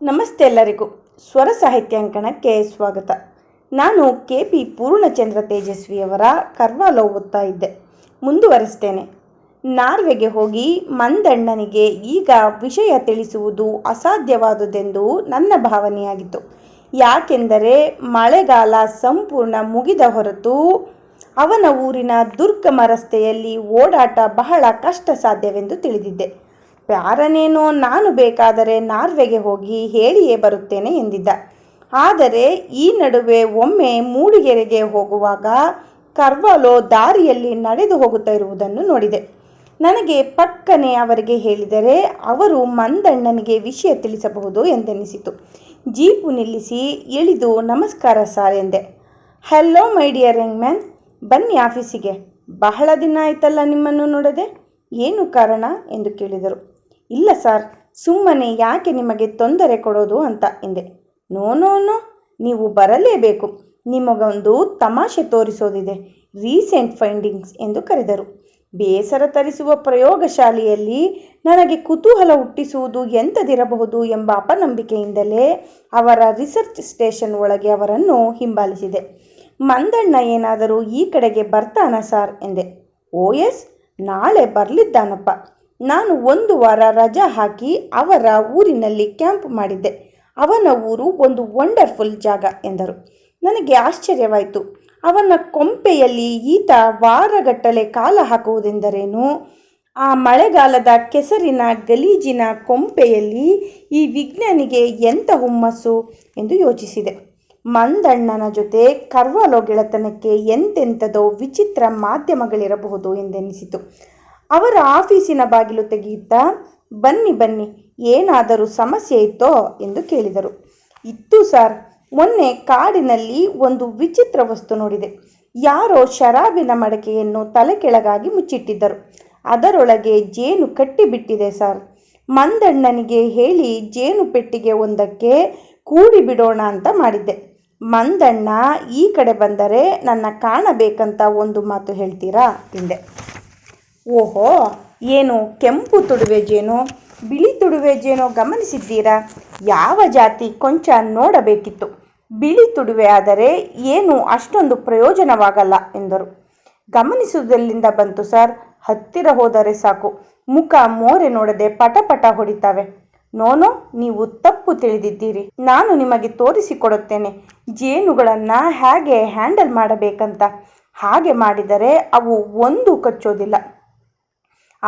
ನಮಸ್ತೆ ಎಲ್ಲರಿಗೂ. ಸ್ವರ ಸಾಹಿತ್ಯಾಂಕಣಕ್ಕೆ ಸ್ವಾಗತ. ನಾನು ಕೆ ಪಿ ಪೂರ್ಣಚಂದ್ರ ತೇಜಸ್ವಿಯವರ ಕರ್ವಾಲೋ ಓದ್ತಾ ಇದ್ದೆ. ಮುಂದುವರೆಸ್ತೇನೆ. ನಾರ್ವೆಗೆ ಹೋಗಿ ಮಂದಣ್ಣನಿಗೆ ಈಗ ವಿಷಯ ತಿಳಿಸುವುದು ಅಸಾಧ್ಯವಾದುದೆಂದು ನನ್ನ ಭಾವನೆಯಾಗಿತ್ತು. ಯಾಕೆಂದರೆ ಮಳೆಗಾಲ ಸಂಪೂರ್ಣ ಮುಗಿದ ಹೊರತು ಅವನ ಊರಿನ ದುರ್ಗಮ ರಸ್ತೆಯಲ್ಲಿ ಓಡಾಟ ಬಹಳ ಕಷ್ಟ ಸಾಧ್ಯವೆಂದು ತಿಳಿದಿದ್ದೆ. ಪ್ಯಾರನೇನೋ ನಾನು ಬೇಕಾದರೆ ನಾರ್ವೆಗೆ ಹೋಗಿ ಹೇಳಿಯೇ ಬರುತ್ತೇನೆ ಎಂದಿದ್ದ. ಆದರೆ ಈ ನಡುವೆ ಒಮ್ಮೆ ಮೂಡಿಗೆರೆಗೆ ಹೋಗುವಾಗ ಕರ್ವಾಲೋ ದಾರಿಯಲ್ಲಿ ನಡೆದು ಹೋಗುತ್ತಾ ಇರುವುದನ್ನು ನೋಡಿದೆ. ನನಗೆ ಪಕ್ಕನೆ ಅವರಿಗೆ ಹೇಳಿದರೆ ಅವರು ಮಂದಣ್ಣನಿಗೆ ವಿಷಯ ತಿಳಿಸಬಹುದು ಎಂದೆನಿಸಿತು. ಜೀಪು ನಿಲ್ಲಿಸಿ ಇಳಿದು, ನಮಸ್ಕಾರ ಸಾರ್ ಎಂದೆ. Hello, my dear young man ಬನ್ನಿ ಆಫೀಸಿಗೆ. ಬಹಳ ದಿನ ಆಯ್ತಲ್ಲ ನಿಮ್ಮನ್ನು ನೋಡದೆ. ಏನು ಕಾರಣ? ಎಂದು ಕೇಳಿದರು. ಇಲ್ಲ ಸರ್, ಸುಮ್ಮನೆ ಯಾಕೆ ನಿಮಗೆ ತೊಂದರೆ ಕೊಡೋದು ಅಂತ ಎಂದೆ. ನೋ ನೋ ನೋ, ನೀವು ಬರಲೇಬೇಕು. ನಿಮಗೊಂದು ತಮಾಷೆ ತೋರಿಸೋದಿದೆ, ರೀಸೆಂಟ್ ಫೈಂಡಿಂಗ್ಸ್ ಎಂದು ಕರೆದರು. ಬೇಸರ ತರಿಸುವ ಪ್ರಯೋಗಶಾಲೆಯಲ್ಲಿ ನನಗೆ ಕುತೂಹಲ ಹುಟ್ಟಿಸುವುದು ಎಂಥದಿರಬಹುದು ಎಂಬ ಅಪನಂಬಿಕೆಯಿಂದಲೇ ಅವರ ರಿಸರ್ಚ್ ಸ್ಟೇಷನ್ ಒಳಗೆ ಅವರನ್ನು ಹಿಂಬಾಲಿಸಿದೆ. ಮಂದಣ್ಣ ಏನಾದರೂ ಈ ಕಡೆಗೆ ಬರ್ತಾನ ಸಾರ್ ಎಂದೆ. ಓ, ಎಸ್, ನಾಳೆ ಬರಲಿದ್ದಾನಪ್ಪ. ನಾನು ಒಂದು ವಾರ ರಜಾ ಹಾಕಿ ಅವರ ಊರಿನಲ್ಲಿ ಕ್ಯಾಂಪ್ ಮಾಡಿದ್ದೆ. ಅವನ ಊರು ಒಂದು ವಂಡರ್ಫುಲ್ ಜಾಗ ಎಂದರು. ನನಗೆ ಆಶ್ಚರ್ಯವಾಯಿತು. ಅವನ ಕೊಂಪೆಯಲ್ಲಿ ಈತ ವಾರಗಟ್ಟಲೆ ಕಾಲ ಹಾಕುವುದೆಂದರೇನು? ಆ ಮಳೆಗಾಲದ ಕೆಸರಿನ ಗಲೀಜಿನ ಕೊಂಪೆಯಲ್ಲಿ ಈ ವಿಜ್ಞಾನಿಗೆ ಎಂಥ ಹುಮ್ಮಸ್ಸು ಎಂದು ಯೋಚಿಸಿದೆ. ಮಂದಣ್ಣನ ಜೊತೆ ಕರ್ವಾಲೋ ಗೆಳೆತನಕ್ಕೆ ಎಂತೆಂಥದೋ ವಿಚಿತ್ರ ಮಾಧ್ಯಮಗಳಿರಬಹುದು ಎಂದೆನಿಸಿತು. ಅವರ ಆಫೀಸಿನ ಬಾಗಿಲು ತೆಗೆಯುತ್ತಾ, ಬನ್ನಿ ಬನ್ನಿ, ಏನಾದರೂ ಸಮಸ್ಯೆ ಇತ್ತೋ? ಎಂದು ಕೇಳಿದರು. ಇತ್ತು ಸರ್. ಮೊನ್ನೆ ಕಾಡಿನಲ್ಲಿ ಒಂದು ವಿಚಿತ್ರ ವಸ್ತು ನೋಡಿದೆ. ಯಾರೋ ಶರಾಬಿನ ಮಡಕೆಯನ್ನು ತಲೆ ಕೆಳಗಾಗಿ ಮುಚ್ಚಿಟ್ಟಿದ್ದರು. ಅದರೊಳಗೆ ಜೇನು ಕಟ್ಟಿಬಿಟ್ಟಿದೆ ಸರ್. ಮಂದಣ್ಣನಿಗೆ ಹೇಳಿ ಜೇನು ಪೆಟ್ಟಿಗೆ ಒಂದಕ್ಕೆ ಕೂಡಿ ಬಿಡೋಣ ಅಂತ ಮಾಡಿದ್ದೆ. ಮಂದಣ್ಣ, ಈ ಕಡೆ ಬಂದರೆ ನನ್ನ ಕಾಣಬೇಕಂತ ಒಂದು ಮಾತು ಹೇಳ್ತೀರಾ? ಎಂದೆ. ಓಹೋ, ಏನು ಕೆಂಪು ತುಡುವೆ ಜೇನು, ಬಿಳಿ ತುಡುವೆ ಜೇನು ಗಮನಿಸಿದ್ದೀರಾ? ಯಾವ ಜಾತಿ ಕೊಂಚ ನೋಡಬೇಕಿತ್ತು. ಬಿಳಿ ತುಡುವೆ ಆದರೆ ಏನು ಅಷ್ಟೊಂದು ಪ್ರಯೋಜನವಾಗಲ್ಲ ಎಂದರು. ಗಮನಿಸುವುದಲ್ಲಿಂದ ಬಂತು ಸರ್? ಹತ್ತಿರ ಹೋದರೆ ಸಾಕು. ಮುಖ ಮೋರೆ ನೋಡದೆ ಪಟಪಟ ಹೊಡಿತಾವೆ. ನೋನು, ನೀವು ತಪ್ಪು ತಿಳಿದಿದ್ದೀರಿ. ನಾನು ನಿಮಗೆ ತೋರಿಸಿಕೊಡುತ್ತೇನೆ. ಜೇನುಗಳನ್ನು ಹೇಗೆ ಹ್ಯಾಂಡಲ್ ಮಾಡಬೇಕಂತ. ಹಾಗೆ ಮಾಡಿದರೆ ಅವು ಒಂದು ಕಚ್ಚೋದಿಲ್ಲ.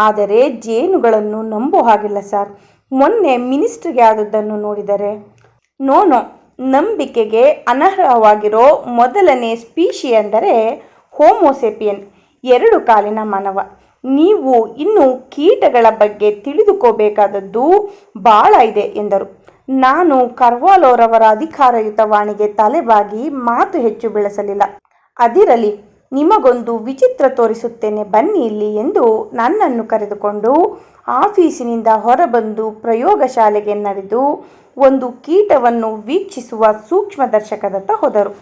ಆದರೆ ಜೇನುಗಳನ್ನು ನಂಬೋ ಹಾಗಿಲ್ಲ ಸರ್. ಮೊನ್ನೆ ಮಿನಿಸ್ಟ್ರಿಗೆ ಆದದ್ದನ್ನು ನೋಡಿದರೆ, ನೋನೋ, ನಂಬಿಕೆಗೆ ಅನರ್ಹವಾಗಿರೋ ಮೊದಲನೇ ಸ್ಪೀಶಿ ಎಂದರೆ ಹೋಮೋಸೆಪಿಯನ್, ಎರಡು ಕಾಲಿನ ಮಾನವ. ನೀವು ಇನ್ನು ಕೀಟಗಳ ಬಗ್ಗೆ ತಿಳಿದುಕೋಬೇಕಾದದ್ದು ಭಾಳ ಇದೆ ಎಂದರು. ನಾನು ಕರ್ವಾಲೋರವರ ಅಧಿಕಾರಯುತ ವಾಣಿಗೆ ತಲೆಬಾಗಿ ಮಾತು ಹೆಚ್ಚು ಬೆಳೆಸಲಿಲ್ಲ. ಅದಿರಲಿ ನಿಮಗೊಂದು ವಿಚಿತ್ರ ತೋರಿಸುತ್ತೇನೆ, ಬನ್ನಿ ಇಲ್ಲಿ ಎಂದು ನನ್ನನ್ನು ಕರೆದುಕೊಂಡು ಆಫೀಸಿನಿಂದ ಹೊರಬಂದು ಪ್ರಯೋಗಶಾಲೆಗೆ ನಡೆದು ಒಂದು ಕೀಟವನ್ನು ವೀಕ್ಷಿಸುವ ಸೂಕ್ಷ್ಮದರ್ಶಕದತ್ತ ಹೋದರು.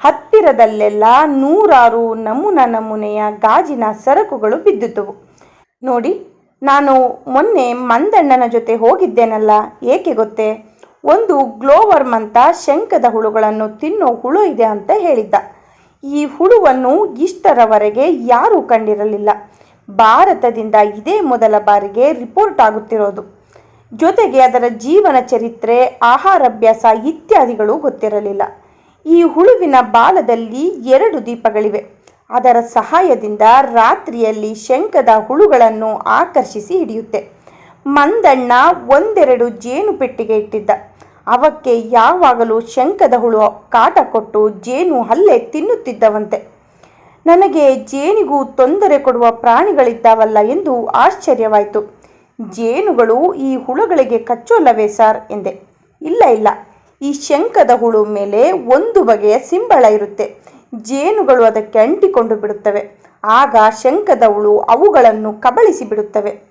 ಹತ್ತಿರದಲ್ಲೆಲ್ಲ ನೂರಾರು ನಮೂನ ನಮೂನೆಯ ಗಾಜಿನ ಸರಕುಗಳು ಬಿದ್ದಿದ್ದವು ನೋಡಿ, ನಾನು ಮೊನ್ನೆ ಮಂದಣ್ಣನ ಜೊತೆ ಹೋಗಿದ್ದೇನಲ್ಲ, ಏಕೆ ಗೊತ್ತೇ? ಒಂದು ಗ್ಲೋವರ್ಮ್ ಅಂತ ಶಂಕದ ಹುಳುಗಳನ್ನು ತಿನ್ನೋ ಹುಳು ಇದೆ ಅಂತ ಹೇಳಿದ್ದ. ಈ ಹುಳುವನ್ನು ಇಷ್ಟರವರೆಗೆ ಯಾರೂ ಕಂಡಿರಲಿಲ್ಲ. ಭಾರತದಿಂದ ಇದೇ ಮೊದಲ ಬಾರಿಗೆ ರಿಪೋರ್ಟ್ ಆಗುತ್ತಿರೋದು. ಜೊತೆಗೆ ಅದರ ಜೀವನ ಚರಿತ್ರೆ ಆಹಾರಾಭ್ಯಾಸ ಇತ್ಯಾದಿಗಳು ಗೊತ್ತಿರಲಿಲ್ಲ. ಈ ಹುಳುವಿನ ಬಾಲದಲ್ಲಿ ಎರಡು ದೀಪಗಳಿವೆ. ಅದರ ಸಹಾಯದಿಂದ ರಾತ್ರಿಯಲ್ಲಿ ಶಂಕದ ಹುಳುಗಳನ್ನು ಆಕರ್ಷಿಸಿ ಹಿಡಿಯುತ್ತೆ. ಮಂದಣ್ಣ ಒಂದೆರಡು ಜೇನು ಪೆಟ್ಟಿಗೆ ಇಟ್ಟಿದ್ದ. ಅವಕ್ಕೆ ಯಾವಾಗಲೂ ಶಂಕದ ಹುಳು ಕಾಟ ಕೊಟ್ಟು ಜೇನು ಹಲ್ಲೆ ತಿನ್ನುತ್ತಿದ್ದವಂತೆ. ನನಗೆ ಜೇನಿಗೂ ತೊಂದರೆ ಕೊಡುವ ಪ್ರಾಣಿಗಳಿದ್ದಾವಲ್ಲ ಎಂದು ಆಶ್ಚರ್ಯವಾಯಿತು. ಜೇನುಗಳು ಈ ಹುಳುಗಳಿಗೆ ಕಚ್ಚೋಲ್ಲವೇ ಸರ್? ಎಂದೆ. ಇಲ್ಲ ಇಲ್ಲ. ಈ ಶಂಕದ ಹುಳು ಮೇಲೆ ಒಂದು ಬಗೆಯ ಸಿಂಬಳ ಇರುತ್ತೆ. ಜೇನುಗಳು ಅದಕ್ಕೆ ಅಂಟಿಕೊಂಡು ಬಿಡುತ್ತವೆ. ಆಗ ಶಂಕದ ಹುಳು ಅವುಗಳನ್ನು ಕಬಳಿಸಿ ಬಿಡುತ್ತವೆ.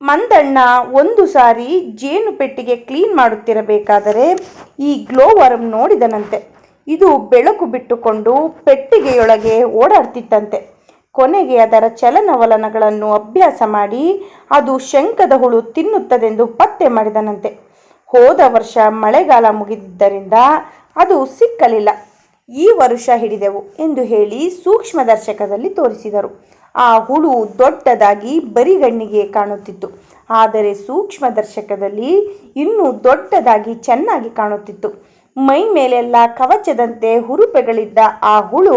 ಮಂದಣ್ಣ ಒಂದು ಸಾರಿ ಜೇನು ಪೆಟ್ಟಿಗೆ ಕ್ಲೀನ್ ಮಾಡುತ್ತಿರಬೇಕಾದರೆ ಈ ಗ್ಲೋವರ್ಮ್ ನೋಡಿದನಂತೆ. ಇದು ಬೆಳಕು ಬಿಟ್ಟುಕೊಂಡು ಪೆಟ್ಟಿಗೆಯೊಳಗೆ ಓಡಾಡ್ತಿತ್ತಂತೆ. ಕೊನೆಗೆ ಅದರ ಚಲನವಲನಗಳನ್ನು ಅಭ್ಯಾಸ ಮಾಡಿ ಅದು ಶಂಕದ ಹುಳು ತಿನ್ನುತ್ತದೆಂದು ಪತ್ತೆ ಮಾಡಿದನಂತೆ. ಹೋದ ವರ್ಷ ಮಳೆಗಾಲ ಮುಗಿದಿದ್ದರಿಂದ ಅದು ಸಿಕ್ಕಲಿಲ್ಲ. ಈ ವರುಷ ಹಿಡಿದೆವು ಎಂದು ಹೇಳಿ ಸೂಕ್ಷ್ಮದರ್ಶಕದಲ್ಲಿ ತೋರಿಸಿದರು. ಆ ಹುಳು ದೊಡ್ಡದಾಗಿ ಬರಿಗಣ್ಣಿಗೆ ಕಾಣುತ್ತಿತ್ತು. ಆದರೆ ಸೂಕ್ಷ್ಮದರ್ಶಕದಲ್ಲಿ ಇನ್ನೂ ದೊಡ್ಡದಾಗಿ ಚೆನ್ನಾಗಿ ಕಾಣುತ್ತಿತ್ತು. ಮೈ ಮೇಲೆಲ್ಲ ಕವಚದಂತೆ ಹುರುಪೆಗಳಿದ್ದ ಆ ಹುಳು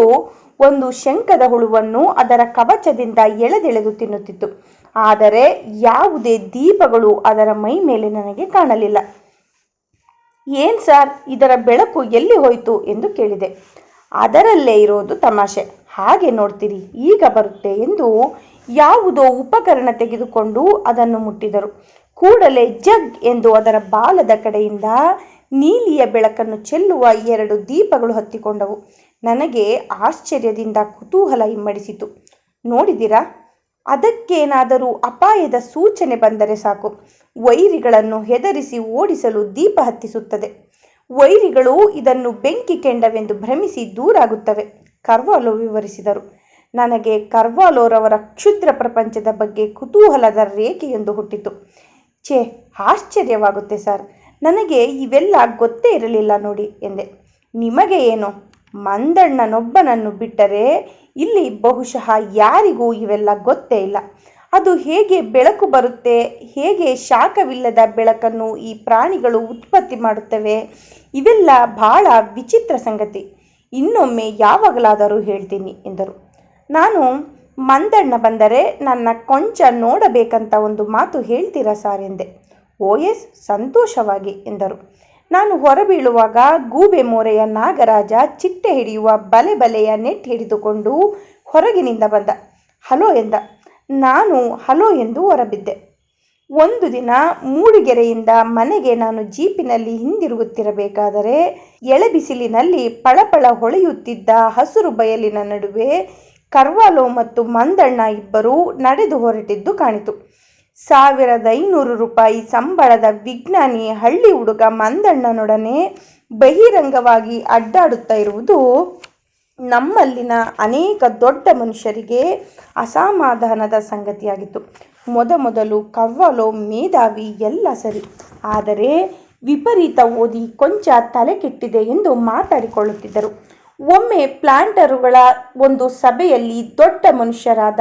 ಒಂದು ಶಂಕದ ಹುಳುವನ್ನು ಅದರ ಕವಚದಿಂದ ಎಳೆದೆಳೆದು ತಿನ್ನುತ್ತಿತ್ತು. ಆದರೆ ಯಾವುದೇ ದೀಪಗಳು ಅದರ ಮೈ ಮೇಲೆ ನನಗೆ ಕಾಣಲಿಲ್ಲ. ಏನ್ ಸರ್, ಇದರ ಬೆಳಕು ಎಲ್ಲಿ ಹೋಯಿತು ಎಂದು ಕೇಳಿದೆ. ಅದರಲ್ಲೇ ಇರೋದು ತಮಾಷೆ. ಹಾಗೆ ನೋಡ್ತೀರಿ, ಈಗ ಬರುತ್ತೆ ಎಂದು ಯಾವುದೋ ಉಪಕರಣ ತೆಗೆದುಕೊಂಡು ಅದನ್ನು ಮುಟ್ಟಿದರು. ಕೂಡಲೇ ಜಗ್ ಎಂದು ಅದರ ಬಾಲದ ಕಡೆಯಿಂದ ನೀಲಿಯ ಬೆಳಕನ್ನು ಚೆಲ್ಲುವ ಎರಡು ದೀಪಗಳು ಹತ್ತಿಕೊಂಡವು. ನನಗೆ ಆಶ್ಚರ್ಯದಿಂದ ಕುತೂಹಲ ಹಿಮ್ಮಡಿಸಿತು. ನೋಡಿದಿರಾ, ಅದಕ್ಕೇನಾದರೂ ಅಪಾಯದ ಸೂಚನೆ ಬಂದರೆ ಸಾಕು. ವೈರಿಗಳನ್ನು ಹೆದರಿಸಿ ಓಡಿಸಲು ದೀಪ ಹತ್ತಿಸುತ್ತದೆ. ವೈರಿಗಳು ಇದನ್ನು ಬೆಂಕಿ ಕೆಂಡವೆಂದು ಭ್ರಮಿಸಿ ದೂರಾಗುತ್ತವೆ. ಕರ್ವಾಲೋ ವಿವರಿಸಿದರು. ನನಗೆ ಕರ್ವಾಲೋರವರ ಕ್ಷುದ್ರ ಪ್ರಪಂಚದ ಬಗ್ಗೆ ಕುತೂಹಲದ ರೇಖೆಯೊಂದು ಹುಟ್ಟಿತು. ಛೇ, ಆಶ್ಚರ್ಯವಾಗುತ್ತೆ ಸರ್. ನನಗೆ ಇವೆಲ್ಲ ಗೊತ್ತೇ ಇರಲಿಲ್ಲ ನೋಡಿ ಎಂದೆ. ನಿಮಗೆ ಏನು? ಮಂದಣ್ಣನೊಬ್ಬನನ್ನು ಬಿಟ್ಟರೆ ಇಲ್ಲಿ ಬಹುಶಃ ಯಾರಿಗೂ ಇವೆಲ್ಲ ಗೊತ್ತೇ ಇಲ್ಲ. ಅದು ಹೇಗೆ ಬೆಳಕು ಬರುತ್ತೆ, ಹೇಗೆ ಶಾಖವಿಲ್ಲದ ಬೆಳಕನ್ನು ಈ ಪ್ರಾಣಿಗಳು ಉತ್ಪತ್ತಿ ಮಾಡುತ್ತವೆ, ಇವೆಲ್ಲ ಬಹಳ ವಿಚಿತ್ರ ಸಂಗತಿ. ಇನ್ನೊಮ್ಮೆ ಯಾವಾಗಲಾದರೂ ಹೇಳ್ತೀನಿ, ಎಂದರು. ನಾನು ಮಂದಣ್ಣ ಬಂದರೆ ನನ್ನ ಕೊಂಚ ನೋಡಬೇಕಂತ ಒಂದು ಮಾತು ಹೇಳ್ತೀರಾ ಸಾರ್, ಎಂದೆ. ಓ ಎಸ್, ಸಂತೋಷವಾಗಿ, ಎಂದರು. ನಾನು ಹೊರಬೀಳುವಾಗ ಗೂಬೆ ಮೋರೆಯ ನಾಗರಾಜ ಚಿಟ್ಟೆ ಹಿಡಿಯುವ ಬಲೆ ಬಲೆಯ ನೆಟ್ ಹಿಡಿದುಕೊಂಡು ಹೊರಗಿನಿಂದ ಬಂದ. ಹಲೋ, ಎಂದ. ನಾನು ಹಲೋ ಎಂದು ಹೊರಬಿದ್ದೆ. ಒಂದು ದಿನ ಮೂಡಿಗೆರೆಯಿಂದ ಮನೆಗೆ ನಾನು ಜೀಪಿನಲ್ಲಿ ಹಿಂದಿರುಗುತ್ತಿರಬೇಕಾದರೆ ಎಳೆಬಿಸಿಲಿನಲ್ಲಿ ಪಳಪಳ ಹೊಳೆಯುತ್ತಿದ್ದ ಹಸುರು ಬಯಲಿನ ನಡುವೆ ಕರ್ವಾಲೋ ಮತ್ತು ಮಂದಣ್ಣ ಇಬ್ಬರೂ ನಡೆದು ಹೊರಟಿದ್ದು ಕಾಣಿತು. ಸಾವಿರದ ಐನೂರು ರೂಪಾಯಿ ಸಂಬಳದ ವಿಜ್ಞಾನಿ ಹಳ್ಳಿ ಹುಡುಗ ಮಂದಣ್ಣನೊಡನೆ ಬಹಿರಂಗವಾಗಿ ಅಡ್ಡಾಡುತ್ತಾ ಇರುವುದು ನಮ್ಮಲ್ಲಿನ ಅನೇಕ ದೊಡ್ಡ ಮನುಷ್ಯರಿಗೆ ಅಸಮಾಧಾನದ ಸಂಗತಿಯಾಗಿತ್ತು. ಮೊದಮೊದಲು ಕವ್ವಲೋ ಮೇಧಾವಿ ಎಲ್ಲ ಸರಿ. ಆದರೆ ವಿಪರೀತ ಓದಿ ಕೊಂಚ ತಲೆ ಕೆಟ್ಟಿದೆ ಎಂದು ಮಾತಾಡಿಕೊಳ್ಳುತ್ತಿದ್ದರು. ಒಮ್ಮೆ ಪ್ಲಾಂಟರುಗಳ ಒಂದು ಸಭೆಯಲ್ಲಿ ದೊಡ್ಡ ಮನುಷ್ಯರಾದ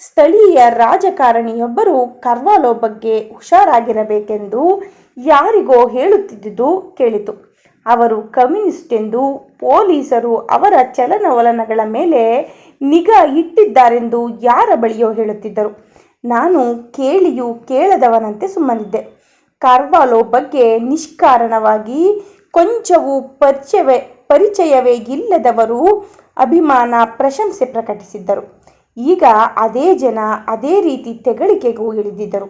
ಸ್ಥಳೀಯ ರಾಜಕಾರಣಿಯೊಬ್ಬರು ಕರ್ವಾಲೋ ಬಗ್ಗೆ ಹುಷಾರಾಗಿರಬೇಕೆಂದು ಯಾರಿಗೋ ಹೇಳುತ್ತಿದ್ದುದು ಕೇಳಿತು. ಅವರು ಕಮ್ಯುನಿಸ್ಟ್ ಎಂದು ಪೊಲೀಸರು ಅವರ ಚಲನವಲನಗಳ ಮೇಲೆ ನಿಗಾ ಇಟ್ಟಿದ್ದಾರೆಂದು ಯಾರ ಬಳಿಯೋ ಹೇಳುತ್ತಿದ್ದರು. ನಾನು ಕೇಳಿಯೂ ಕೇಳದವನಂತೆ ಸುಮ್ಮನಿದ್ದೆ. ಕಾರ್ವಾಲೋ ಬಗ್ಗೆ ನಿಷ್ಕಾರಣವಾಗಿ ಕೊಂಚವೂ ಪರಿಚಯವೇ ಪರಿಚಯವೇ ಇಲ್ಲದವರು ಅಭಿಮಾನ ಪ್ರಶಂಸೆ ಪ್ರಕಟಿಸಿದ್ದರು. ಈಗ ಅದೇ ಜನ ಅದೇ ರೀತಿ ತೆಗಳಿಕೆಗೂ ಇಳಿದಿದ್ದರು.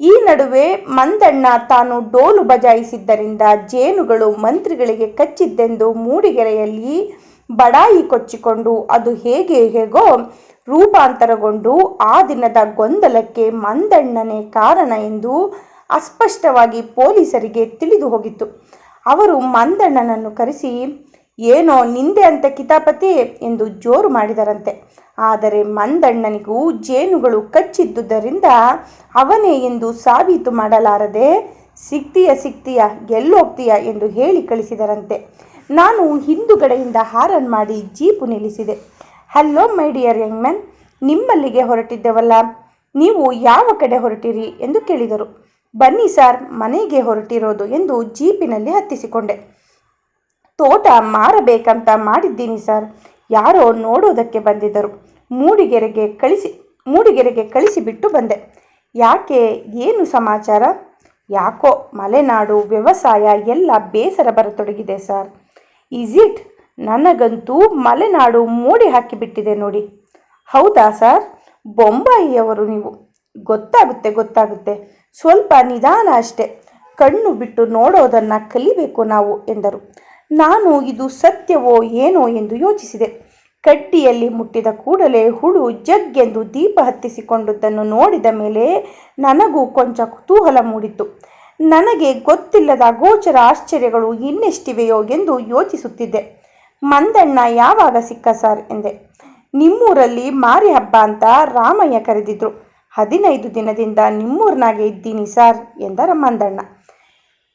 ಈ ನಡುವೆ ಮಂದಣ್ಣ ತಾನು ಡೋಲು ಬಜಾಯಿಸಿದ್ದರಿಂದ ಜೇನುಗಳು ಮಂತ್ರಿಗಳಿಗೆ ಕಚ್ಚಿದ್ದೆಂದು ಮೂಡಿಗೆರೆಯಲ್ಲಿ ಬಡಾಯಿ ಕೊಚ್ಚಿಕೊಂಡು, ಅದು ಹೇಗೆ ಹೇಗೋ ರೂಪಾಂತರಗೊಂಡು ಆ ದಿನದ ಗೊಂದಲಕ್ಕೆ ಮಂದಣ್ಣನೇ ಕಾರಣ ಎಂದು ಅಸ್ಪಷ್ಟವಾಗಿ ಪೊಲೀಸರಿಗೆ ತಿಳಿದು ಹೋಗಿತ್ತು. ಅವರು ಮಂದಣ್ಣನನ್ನು ಕರೆಸಿ, ಏನೋ ನಿಂದೆ ಅಂತ ಕಿತಾಪತಿ ಎಂದು ಜೋರು ಮಾಡಿದರಂತೆ. ಆದರೆ ಮಂದಣ್ಣನಿಗೂ ಜೇನುಗಳು ಕಚ್ಚಿದ್ದುದರಿಂದ ಅವನೇ ಎಂದು ಸಾಬೀತು ಮಾಡಲಾರದೆ, ಸಿಗ್ತೀಯ ಸಿಗ್ತೀಯ ಎಲ್ಲೋಗ್ತೀಯ ಎಂದು ಹೇಳಿ ಕಳಿಸಿದರಂತೆ. ನಾನು ಹಿಂದುಗಡೆಯಿಂದ ಹಾರನ್ ಮಾಡಿ ಜೀಪು ನಿಲ್ಲಿಸಿದೆ. Hello my dear young man ನಿಮ್ಮಲ್ಲಿಗೆ ಹೊರಟಿದ್ದೆವಲ್ಲ. ನೀವು ಯಾವ ಕಡೆ ಹೊರಟಿರಿ ಎಂದು ಕೇಳಿದರು. ಬನ್ನಿ ಸರ್ ಮನೆಗೆ ಹೊರಟಿರೋದು ಎಂದು ಜೀಪಿನಲ್ಲಿ ಹತ್ತಿಸಿಕೊಂಡೆ. ತೋಟ ಮಾರಬೇಕಂತ ಮಾಡಿದ್ದೀನಿ ಸರ್ ಯಾರೋ ನೋಡೋದಕ್ಕೆ ಬಂದಿದ್ದರು. ಮೂಡಿಗೆರೆಗೆ ಕಳಿಸಿ, ಮೂಡಿಗೆರೆಗೆ ಕಳಿಸಿಬಿಟ್ಟು ಬಂದೆ. ಯಾಕೆ, ಏನು ಸಮಾಚಾರ? ಯಾಕೋ ಮಲೆನಾಡು ವ್ಯವಸಾಯ ಎಲ್ಲ ಬೇಸರ ಬರತೊಡಗಿದೆ ಸರ್ ಈಸ್ ಇಟ್ ನನಗಂತೂ ಮಲೆನಾಡು ಮೋಡಿ ಹಾಕಿಬಿಟ್ಟಿದೆ ನೋಡಿ. ಹೌದಾ ಸರ್? ಬೊಂಬಾಯಿಯವರು ನೀವು. ಗೊತ್ತಾಗುತ್ತೆ ಗೊತ್ತಾಗುತ್ತೆ. ಸ್ವಲ್ಪ ನಿಧಾನ ಅಷ್ಟೆ. ಕಣ್ಣು ಬಿಟ್ಟು ನೋಡೋದನ್ನು ಕಲಿಬೇಕು ನಾವು ಎಂದರು. ನಾನು ಇದು ಸತ್ಯವೋ ಏನೋ ಎಂದು ಯೋಚಿಸಿದೆ. ಕಡ್ಡಿಯಲ್ಲಿ ಮುಟ್ಟಿದ ಕೂಡಲೇ ಹುಳು ಜಗ್ಗೆಂದು ದೀಪ ಹತ್ತಿಸಿಕೊಂಡದ್ದನ್ನು ನೋಡಿದ ಮೇಲೆ ನನಗೂ ಕೊಂಚ ಕುತೂಹಲ ಮೂಡಿತು ನನಗೆ ಗೊತ್ತಿಲ್ಲದ ಗೋಚರ ಆಶ್ಚರ್ಯಗಳು ಇನ್ನೆಷ್ಟಿವೆಯೋ ಎಂದು ಯೋಚಿಸುತ್ತಿದ್ದೆ. ಮಂದಣ್ಣ ಯಾವಾಗ ಸಿಕ್ಕ ಸರ್ ಎಂದೆ. ನಿಮ್ಮೂರಲ್ಲಿ ಮಾರಿ ಹಬ್ಬ ಅಂತ ರಾಮಯ್ಯ ಕರೆದಿದ್ರು. ಹದಿನೈದು ದಿನದಿಂದ ನಿಮ್ಮೂರ್ನಾಗೆ ಇದ್ದೀನಿ ಸರ್ ಎಂದರ ಮಂದಣ್ಣ.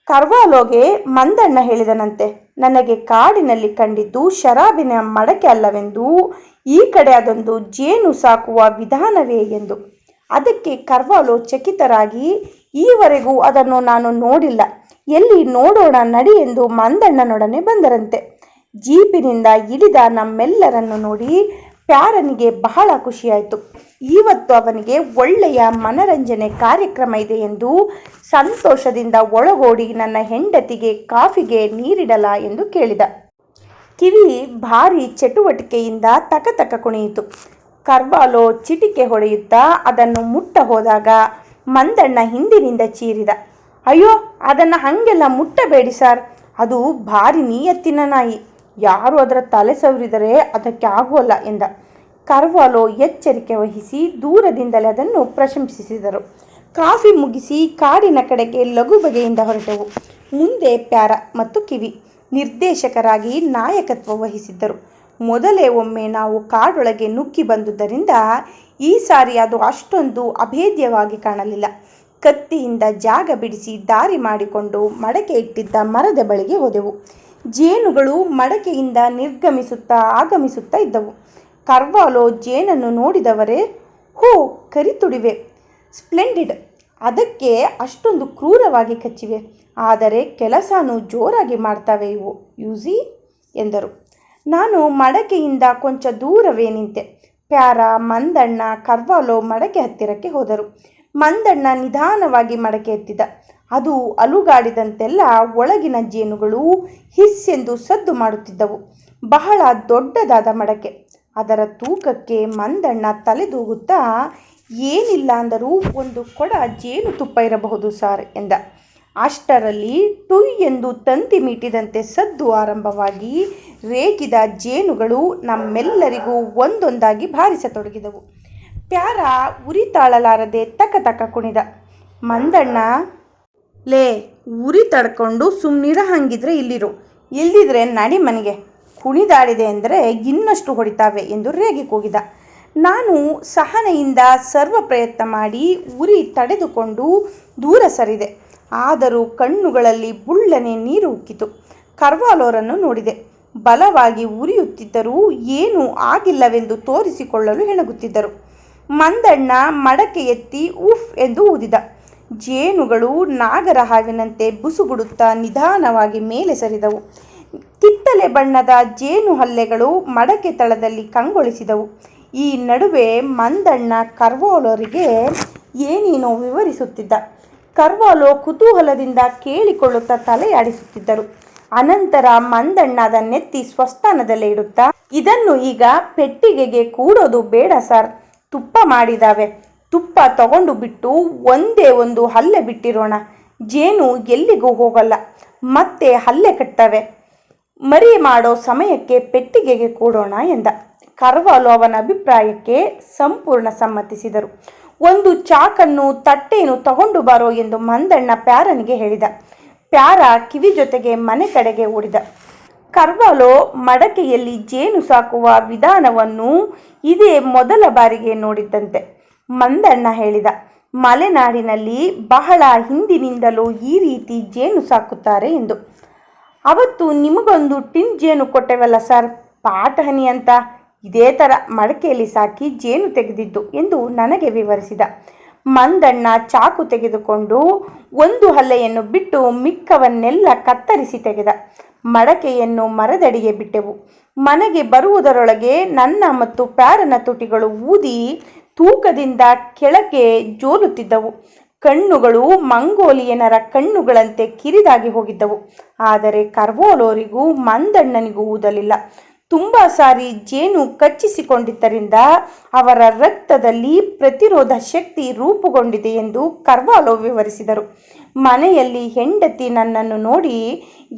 ಕರ್ವಾಲೋಗೆ ಮಂದಣ್ಣ ಹೇಳಿದನಂತೆ, ನನಗೆ ಕಾಡಿನಲ್ಲಿ ಕಂಡಿದ್ದು ಶರಾಬಿನ ಮಡಕೆ ಅಲ್ಲವೆಂದು, ಈ ಕಡೆ ಅದೊಂದು ಜೇನು ಸಾಕುವ ವಿಧಾನವೇ ಎಂದು. ಅದಕ್ಕೆ ಕರ್ವಾಲೋ ಚಕಿತರಾಗಿ, ಈವರೆಗೂ ಅದನ್ನು ನಾನು ನೋಡಿಲ್ಲ. ಎಲ್ಲಿ ನೋಡೋಣ ನಡಿ ಎಂದು ಮಂದಣ್ಣನೊಡನೆ ಬಂದರಂತೆ. ಜೀಪಿನಿಂದ ಇಳಿದ ನಮ್ಮೆಲ್ಲರನ್ನು ನೋಡಿ ಪ್ಯಾರನಿಗೆ ಬಹಳ ಖುಷಿಯಾಯಿತು. ಇವತ್ತು ಅವನಿಗೆ ಒಳ್ಳೆಯ ಮನರಂಜನೆ ಕಾರ್ಯಕ್ರಮ ಇದೆ ಎಂದು ಸಂತೋಷದಿಂದ ಒಳಗೋಡಿ ನನ್ನ ಹೆಂಡತಿಗೆ ಕಾಫಿಗೆ ನೀರಿಡಲ ಎಂದು ಕೇಳಿದ. ಕಿವಿ ಭಾರಿ ಚಟುವಟಿಕೆಯಿಂದ ತಕ ತಕ ಕುಣಿಯಿತು. ಕರ್ವಾಲೋ ಚಿಟಿಕೆ ಹೊಡೆಯುತ್ತಾ ಅದನ್ನು ಮುಟ್ಟ ಹೋದಾಗ ಮಂದಣ್ಣ ಹಿಂದಿನಿಂದ ಚೀರಿದ. ಅಯ್ಯೋ, ಅದನ್ನು ಹಾಗೆಲ್ಲ ಮುಟ್ಟಬೇಡಿ ಸರ್. ಅದು ಭಾರಿ ನೀಯತ್ತಿನ ನಾಯಿ. ಯಾರು ಅದರ ತಲೆ ಸವರಿದರೆ ಅದಕ್ಕೆ ಆಗುವಲ್ಲ ಎಂದ. ಕರ್ವಾಲೋ ಎಚ್ಚರಿಕೆ ವಹಿಸಿ ದೂರದಿಂದಲೇ ಅದನ್ನು ಪ್ರಶಂಸಿಸಿದರು. ಕಾಫಿ ಮುಗಿಸಿ ಕಾಡಿನ ಕಡೆಗೆ ಲಘು ಬಗೆಯಿಂದ ಹೊರಟವು. ಮುಂದೆ ಪ್ಯಾರ ಮತ್ತು ಕಿವಿ. ನಿರ್ದೇಶಕರಾಗಿ ನಾಯಕತ್ವ ವಹಿಸಿದ್ದರು. ಮೊದಲೇ ಒಮ್ಮೆ ನಾವು ಕಾಡೊಳಗೆ ನುಗ್ಗಿ ಬಂದುದರಿಂದ ಈ ಸಾರಿ ಅದು ಅಷ್ಟೊಂದು ಅಭೇದ್ಯವಾಗಿ ಕಾಣಲಿಲ್ಲ. ಕತ್ತಿಯಿಂದ ಜಾಗ ಬಿಡಿಸಿ ದಾರಿ ಮಾಡಿಕೊಂಡು ಮಡಕೆ ಇಟ್ಟಿದ್ದ ಮರದ ಬಳಿಗೆ ಹೋದೆವು. ಜೇನುಗಳು ಮಡಕೆಯಿಂದ ನಿರ್ಗಮಿಸುತ್ತಾ ಆಗಮಿಸುತ್ತಾ ಇದ್ದವು. ಕರ್ವಾಲೋ ಜೇನನ್ನು ನೋಡಿದವರೇ, ಹೋ, ಕರಿತುಡಿವೆ, ಸ್ಪ್ಲೆಂಡಿಡ್, ಅದಕ್ಕೆ ಅಷ್ಟೊಂದು ಕ್ರೂರವಾಗಿ ಕಚ್ಚಿವೆ, ಆದರೆ ಕೆಲಸನೂ ಜೋರಾಗಿ ಮಾಡ್ತವೆ ಇವು, ಯೂಸಿ, ಎಂದರು. ನಾನು ಮಡಕೆಯಿಂದ ಕೊಂಚ ದೂರವೇ ನಿಂತೆ. ಪ್ಯಾರ, ಮಂದಣ್ಣ, ಕರ್ವಾಲೋ ಮಡಕೆ ಹತ್ತಿರಕ್ಕೆ ಹೋದರು. ಮಂದಣ್ಣ ನಿಧಾನವಾಗಿ ಮಡಕೆ ಎತ್ತಿದ. ಅದು ಅಲುಗಾಡಿದಂತೆಲ್ಲ ಒಳಗಿನ ಜೇನುಗಳು ಹಿಸ್ಸೆಂದು ಸದ್ದು ಮಾಡುತ್ತಿದ್ದವು. ಬಹಳ ದೊಡ್ಡದಾದ ಮಡಕೆ. ಅದರ ತೂಕಕ್ಕೆ ಮಂದಣ್ಣ ತಲೆದೂಗುತ್ತಾ, ಏನಿಲ್ಲ ಅಂದರೂ ಒಂದು ಕೊಡ ಜೇನುತುಪ್ಪ ಇರಬಹುದು ಸಾರ್ ಎಂದ. ಅಷ್ಟರಲ್ಲಿ ಟುಯ್ ಎಂದು ತಂತಿ ಮೀಟಿದಂತೆ ಸದ್ದು ಆರಂಭವಾಗಿ ರೇಗಿದ ಜೇನುಗಳು ನಮ್ಮೆಲ್ಲರಿಗೂ ಒಂದೊಂದಾಗಿ ಭಾರಿಸತೊಡಗಿದವು. ಪ್ಯಾರ ಉರಿತಾಳಲಾರದೆ ತಕ ತಕ ಕುಣಿದ. ಮಂದಣ್ಣ ಲೇ, ಉರಿ ತಡ್ಕೊಂಡು ಸುಮ್ಮನಿರ ಹಂಗಿದ್ರೆ ಇಲ್ಲಿರು. ಇಲ್ದಿದ್ರೆ ನಡಿ ಮನೆಗೆ. ಕುಣಿದಾಡಿದೆ ಅಂದರೆ ಇನ್ನಷ್ಟು ಹೊಡಿತಾವೆ ಎಂದು ರೇಗಿ ಕೂಗಿದ. ನಾನು ಸಹನೆಯಿಂದ ಸರ್ವ ಪ್ರಯತ್ನ ಮಾಡಿ ಉರಿ ತಡೆದುಕೊಂಡು ದೂರ ಸರಿದೆ. ಆದರೂ ಕಣ್ಣುಗಳಲ್ಲಿ ಬುಳ್ಳನೆ ನೀರು ಉಕ್ಕಿತು. ಕರ್ವಾಲೋರನ್ನು ನೋಡಿದೆ. ಬಲವಾಗಿ ಉರಿಯುತ್ತಿದ್ದರೂ ಏನೂ ಆಗಿಲ್ಲವೆಂದು ತೋರಿಸಿಕೊಳ್ಳಲು ಹೆಣಗುತ್ತಿದ್ದರು. ಮಂದಣ್ಣ ಮಡಕೆ ಎತ್ತಿ ಉಫ್ ಎಂದು ಊದಿದ. ಜೇನುಗಳು ನಾಗರ ಹಾವಿನಂತೆ ಬುಸುಗುಡುತ್ತಾ ನಿಧಾನವಾಗಿ ಮೇಲೆ ಸರಿದವು. ಕಿತ್ತಲೆ ಬಣ್ಣದ ಜೇನು ಹಲ್ಲೆಗಳು ಮಡಕೆ ತಳದಲ್ಲಿ ಕಂಗೊಳಿಸಿದವು. ಈ ನಡುವೆ ಮಂದಣ್ಣ ಕರ್ವಾಲೋರಿಗೆ ಏನೇನೋ ವಿವರಿಸುತ್ತಿದ್ದ. ಕರ್ವಾಲೋ ಕುತೂಹಲದಿಂದ ಕೇಳಿಕೊಳ್ಳುತ್ತಾ ತಲೆಯಾಡಿಸುತ್ತಿದ್ದರು. ಅನಂತರ ಮಂದಣ್ಣ ಅದನ್ನೆತ್ತಿ ಸ್ವಸ್ಥಾನದಲ್ಲೇ ಇಡುತ್ತಾ, ಇದನ್ನು ಈಗ ಪೆಟ್ಟಿಗೆಗೆ ಕೂಡೋದು ಬೇಡ ಸರ್, ತುಪ್ಪ ಮಾಡಿದಾವೆ. ತುಪ್ಪ ತಗೊಂಡು ಬಿಟ್ಟು ಒಂದೇ ಒಂದು ಹಲ್ಲೆ ಬಿಟ್ಟಿರೋಣ. ಜೇನು ಎಲ್ಲಿಗೂ ಹೋಗಲ್ಲ. ಮತ್ತೆ ಹಲ್ಲೆ ಕಟ್ಟವೆ ಮರಿ ಮಾಡೋ ಸಮಯಕ್ಕೆ ಪೆಟ್ಟಿಗೆಗೆ ಕೂಡೋಣ ಎಂದ. ಕರ್ವಾಲು ಅವನ ಅಭಿಪ್ರಾಯಕ್ಕೆ ಸಂಪೂರ್ಣ ಸಮ್ಮತಿಸಿದರು. ಒಂದು ಚಾಕನ್ನು ತಟ್ಟೆಯನ್ನು ತಗೊಂಡು ಬಾರೋ ಎಂದು ಮಂದಣ್ಣ ಪ್ಯಾರನಿಗೆ ಹೇಳಿದ. ಪ್ಯಾರ ಕಿವಿ ಜೊತೆಗೆ ಮನೆ ಕಡೆಗೆ ಓಡಿದ. ಕರ್ವಾಲೋ ಮಡಕೆಯಲ್ಲಿ ಜೇನು ಸಾಕುವ ವಿಧಾನವನ್ನು ಇದೇ ಮೊದಲ ಬಾರಿಗೆ ನೋಡಿದ್ದಂತೆ. ಮಂದಣ್ಣ ಹೇಳಿದ. ಮಲೆನಾಡಿನಲ್ಲಿ ಬಹಳ ಹಿಂದಿನಿಂದಲೂ ಈ ರೀತಿ ಜೇನು ಸಾಕುತ್ತಾರೆ ಎಂದು. ಅವತ್ತು ನಿಮಗೊಂದು ಟಿನ್ ಜೇನು ಕೊಟ್ಟೆವಲ್ಲ ಸರ್? ಪಾಟಹನಿ ಅಂತ. ಇದೇ ಥರ ಮಡಕೆಯಲ್ಲಿ ಸಾಕಿ ಜೇನು ತೆಗೆದಿದ್ದು ಎಂದು ನನಗೆ ವಿವರಿಸಿದ. ಮಂದಣ್ಣ ಚಾಕು ತೆಗೆದುಕೊಂಡು ಒಂದು ಹಲ್ಲೆಯನ್ನು ಬಿಟ್ಟು ಮಿಕ್ಕವನ್ನೆಲ್ಲ ಕತ್ತರಿಸಿ ತೆಗೆದ. ಮಡಕೆಯನ್ನು ಮರದಡಿಗೆ ಬಿಟ್ಟೆವು. ಮನೆಗೆ ಬರುವುದರೊಳಗೆ ನನ್ನ ಮತ್ತು ಪ್ಯಾರನ ತುಟಿಗಳು ಊದಿ ತೂಕದಿಂದ ಕೆಳಗೆ ಜೋಲುತ್ತಿದ್ದವು. ಕಣ್ಣುಗಳು ಮಂಗೋಲಿಯನರ ಕಣ್ಣುಗಳಂತೆ ಕಿರಿದಾಗಿ ಹೋಗಿದ್ದವು. ಆದರೆ ಕರ್ವೋಲೋರಿಗೂ ಮಂದಣ್ಣನಿಗೂ ಊದಲಿಲ್ಲ. ತುಂಬ ಸಾರಿ ಜೇನು ಕಚ್ಚಿಸಿಕೊಂಡಿದ್ದರಿಂದ ಅವರ ರಕ್ತದಲ್ಲಿ ಪ್ರತಿರೋಧ ಶಕ್ತಿ ರೂಪುಗೊಂಡಿದೆ ಎಂದು ಕರ್ವಾಲೋ ವಿವರಿಸಿದರು. ಮನೆಯಲ್ಲಿ ಹೆಂಡತಿ ನನ್ನನ್ನು ನೋಡಿ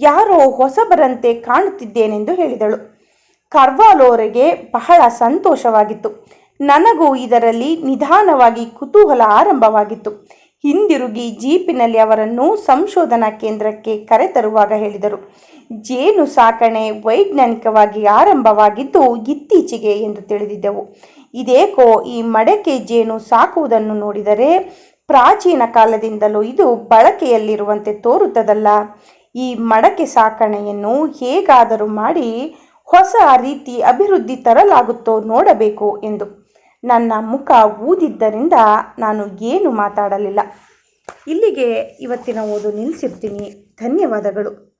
ಯಾರೋ ಹೊಸಬರಂತೆ ಕಾಣುತ್ತಿದ್ದೇನೆಂದು ಹೇಳಿದಳು. ಕರ್ವಾಲೋರಿಗೆ ಬಹಳ ಸಂತೋಷವಾಗಿತ್ತು. ನನಗೂ ಇದರಲ್ಲಿ ನಿಧಾನವಾಗಿ ಕುತೂಹಲ ಆರಂಭವಾಗಿತ್ತು. ಹಿಂದಿರುಗಿ ಜೀಪಿನಲ್ಲಿ ಅವರನ್ನು ಸಂಶೋಧನಾ ಕೇಂದ್ರಕ್ಕೆ ಕರೆತರುವಾಗ ಹೇಳಿದರು, ಜೇನು ಸಾಕಣೆ ವೈಜ್ಞಾನಿಕವಾಗಿ ಆರಂಭವಾಗಿದ್ದು ಇತ್ತೀಚೆಗೆ ಎಂದು ತಿಳಿದಿದ್ದೆವು. ಇದೇಕೋ ಈ ಮಡಕೆ ಜೇನು ಸಾಕುವುದನ್ನು ನೋಡಿದರೆ ಪ್ರಾಚೀನ ಕಾಲದಿಂದಲೂ ಇದು ಬಳಕೆಯಲ್ಲಿರುವಂತೆ ತೋರುತ್ತದಲ್ಲ. ಈ ಮಡಕೆ ಸಾಕಣೆಯನ್ನು ಹೇಗಾದರೂ ಮಾಡಿ ಹೊಸ ರೀತಿ ಅಭಿವೃದ್ಧಿ ತರಲಾಗುತ್ತೋ ನೋಡಬೇಕು ಎಂದು ನನ್ನ ಮುಖ ಊದಿದ್ದರಿಂದ ನಾನು ಏನು ಮಾತಾಡಲಿಲ್ಲ. ಇಲ್ಲಿಗೆ ಇವತ್ತಿನ ಓದು ನಿಲ್ಲಿಸಿರ್ತೀನಿ. ಧನ್ಯವಾದಗಳು.